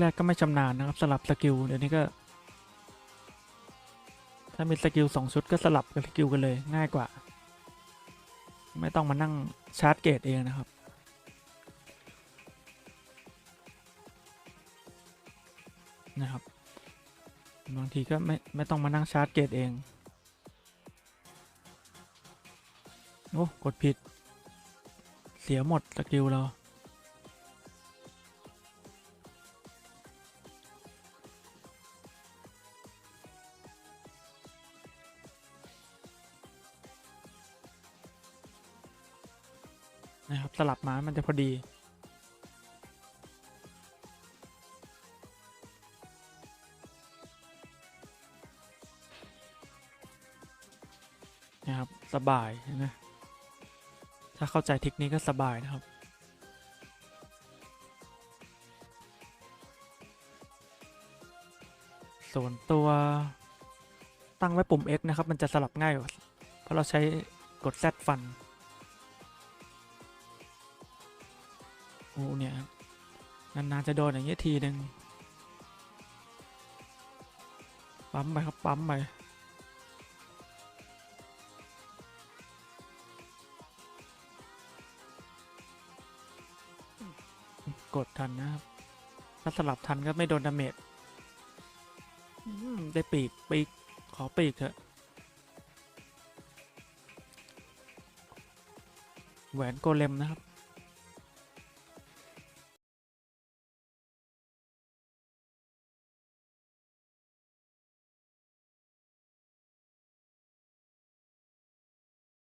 แรกๆก็ไม่ชำนาญนะครับสลับสกิลเดี๋ยวนี้ก็ ถ้ามีสกิลสองชุดก็สลับกับสกิลกันเลยง่ายกว่า ไม่ต้องมานั่งชาร์จเกตเองนะครับนะครับบางทีก็ไม่ไม่ต้องมานั่งชาร์จเกตเองโอ้กดผิด เสียหมดสกิลเรา นะครับ สลับมามันจะพอดี นะครับ สบายนะถ้าเข้าใจเทคนิคก็สบายนะครับส่วนตัวตั้งไว้ปุ่ม X นะครับ มันจะสลับง่ายกว่าเพราะเราใช้กด Z ฟัน โอ้เนี่ยนานๆจะโดนอย่างเงี้ยทีหนึ่งปั๊มไปครับปั๊มไปกดทันนะครับ ถ้าสลับทันก็ไม่โดนดาเมจได้ปีกปีก ขอปีกเถอะ แหวนโกเลมนะครับ